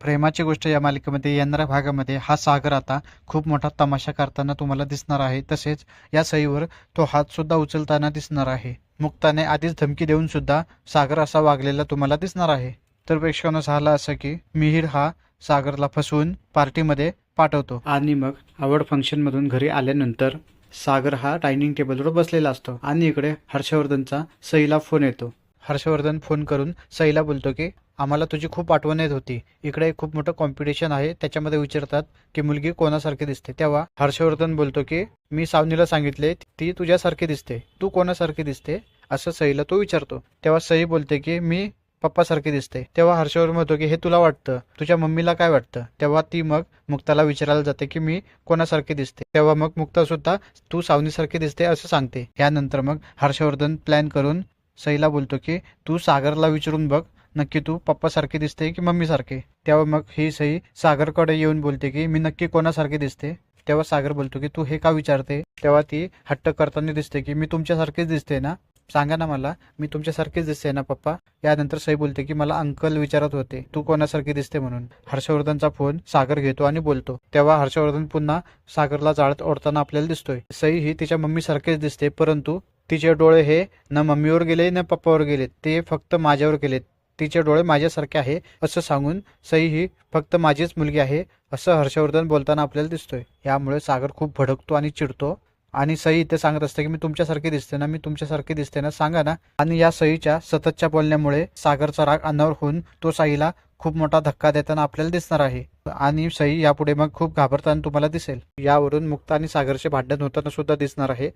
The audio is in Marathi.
प्रेमाची गोष्ट या मालिकेमध्ये येणाऱ्या भागामध्ये हा सागर आता खूप मोठा तमाशा करताना तुम्हाला दिसणार आहे. तसेच या सईवर तो हातसुद्धा उचलताना दिसणार आहे. मुक्ताने आधीच धमकी देऊन सुद्धा सागर असा वागलेला तुम्हाला दिसणार आहे. तर प्रेक्षकांना झालं असं की मिहीर हा सागरला फसवून पार्टीमध्ये पाठवतो. आणि मग आवड फंक्शनमधून घरी आल्यानंतर सागर हा डायनिंग टेबलवर बसलेला असतो. आणि इकडे हर्षवर्धनचा सईला फोन येतो. हर्षवर्धन फोन करून सईला बोलतो की आम्हाला तुझी खूप आठवण येत होती. इकडे खूप मोठं कॉम्पिटिशन आहे. त्याच्यामध्ये विचारतात की मुलगी कोणासारखी दिसते? तेव्हा हर्षवर्धन बोलतो की मी सावनीला सांगितले ती तुझ्यासारखी दिसते. तू कोणासारखी दिसते? असं सईला तो विचारतो. तेव्हा सई बोलते की मी पप्पासारखी दिसते. तेव्हा हर्षवर्धन म्हणतो की हे तुला वाटतं? तुझ्या मम्मीला काय वाटतं? तेव्हा ती मग मुक्ताला विचारायला जाते की मी कोणासारखी दिसते? तेव्हा मग मुक्ता सुद्धा तू सावनीसारखी दिसते असं सांगते. यानंतर मग हर्षवर्धन प्लॅन करून सईला बोलतो की तू सागरला विचारून बघ. नक्की तू पप्पासारखी दिसते की मम्मीसारखे? तेव्हा मग ही सई सागरकडे येऊन बोलते की मी नक्की कोणासारखी दिसते? तेव्हा सागर बोलतो की तू हे का विचारते? तेव्हा ती हट्ट करताना दिसते की मी तुमच्यासारखीच दिसते ना? सांगा ना मला मी तुमच्यासारखीच दिसते ना पप्पा? यानंतर सई बोलते की मला अंकल विचारत होते तू कोणासारखी दिसते म्हणून? हर्षवर्धनचा फोन सागर घेतो आणि बोलतो. तेव्हा हर्षवर्धन पुन्हा सागरला जाळत ओढताना आपल्याला दिसतोय. सई ही तिच्या मम्मीसारखेच दिसते परंतु तिचे डोळे हे न मम्मीवर गेले न पप्पावर गेले. ते फक्त माझ्यावर गेलेत तिचे डोळे माझ्यासारखे आहे असं सांगून सई ही फक्त माझीच मुलगी आहे असं हर्षवर्धन बोलताना आपल्याला दिसतोय. यामुळे सागर खूप भडकतो आणि चिडतो. आणि सई इथे सांगत असते की मी तुमच्यासारखी दिसते ना मी तुमच्यासारखी दिसते ना सांगा ना. आणि या सईच्या सततच्या बोलण्यामुळे सागरचा राग अनावर होऊन तो साईला खूप मोठा धक्का देताना आपल्याला दिसणार आहे. आणि सई यापुढे मग खूप घाबरताना तुम्हाला दिसेल. यावरून मुक्ता आणि सागरचे भांडण होताना सुद्धा दिसणार आहे.